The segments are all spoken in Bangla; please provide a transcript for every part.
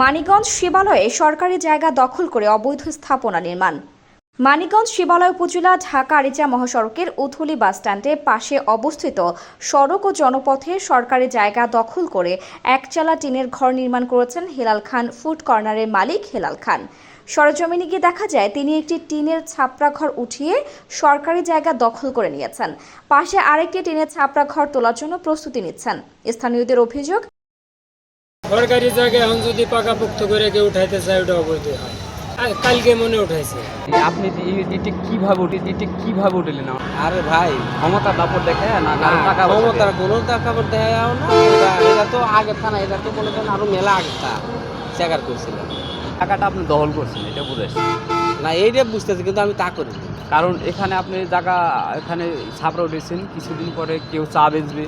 মানিকগঞ্জ শিবালয়ে সরকারি জায়গা দখল করে অবৈধ স্থাপনা নির্মাণ। মানিকগঞ্জ শিবালয় উপজেলা ঢাকা আরিচা মহাসড়কের উথলি বাসস্ট্যান্ডে পাশে অবস্থিত সড়ক ও জনপথে সরকারি জায়গা দখল করে একচালা টিনের ঘর নির্মাণ করেছেন হেলাল খান ফুড কর্নারের মালিক হেলাল খান। সরজমিনে গিয়ে দেখা যায়, তিনি একটি টিনের ছাপড়া ঘর উঠিয়ে সরকারি জায়গা দখল করে নিয়েছেন। পাশে আরেকটি টিনের ছাপড়া ঘর তোলার জন্য প্রস্তুতি নিচ্ছেন। স্থানীয়দের অভিযোগ সরকারি জায়গায় এখন যদি পাকাপোক্ত করে কেউ উঠাইতে চায় ওটা অবৈধ হয়। কালকে মনে উঠাইছে। আপনি কীভাবে উঠে ইটে কীভাবে উঠলেন? আরে ভাই ক্ষমতা দাপট দেখে না না, টাকা ক্ষমতার? কোনো টাকা পয়সা দেয় না। এটা এটা তো আগের থানা এটা তো মনে করেন আরও মেলা আগে তা স্বীকার করছিল। টাকাটা আপনি দখল করছেন এটা বুঝেছি না এইটা বুঝতেছি কিন্তু আমি তা করি কারণ এখানে আপনি জায়গা এখানে ছাপড়া উঠেছেন কিছুদিন পরে কেউ চা বেচবে।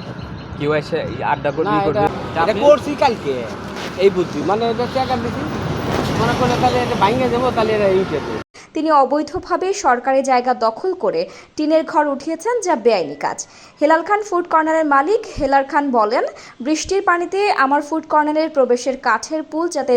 কেউ এসে আড্ডা করবে না করবে? এটা করছি কালকে। এই বুদ্ধি। মানে এটা স্বীকার দিছি। মনে করে তাহলে এটা ভাঙে যাব তাহলে এটা তিনি অবৈধভাবে সরকারি জায়গা দখল করে টিনের ঘর উঠিয়েছেন যা বেআইনি কাজ। হেলাল খান ফুড কর্নারের মালিক হেলাল খান বলেন বৃষ্টির পানিতে আমার ফুড কর্নারের প্রবেশের কাঠের পুল যাতে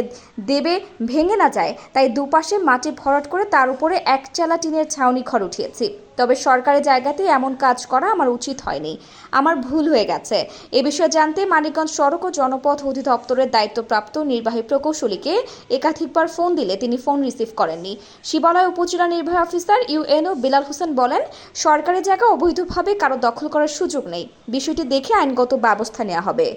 দেবে ভেঙে না যায় তাই দুপাশে মাটি ভরাট করে তার উপরে একচালা টিনের ছাউনি ঘর উঠিয়েছি। তবে সরকারি জায়গাতে এমন কাজ করা আমার উচিত হয়নি। আমার ভুল হয়ে গেছে। এ বিষয়ে জানতে মানিকগঞ্জ সড়ক ও জনপথ অধিদপ্তরের দায়িত্বপ্রাপ্ত নির্বাহী প্রকৌশলীকে একাধিকবার ফোন দিলে তিনি ফোন রিসিভ করেননি। শিবালয় উপজেলা নির্বাহী অফিসার ইউএনও বিলাল হোসেন বলেন, সরকারি জায়গা অবৈধভাবে কারও দখল করার সুযোগ নেই। বিষয়টি দেখে আইনগত ব্যবস্থা নেওয়া হবে।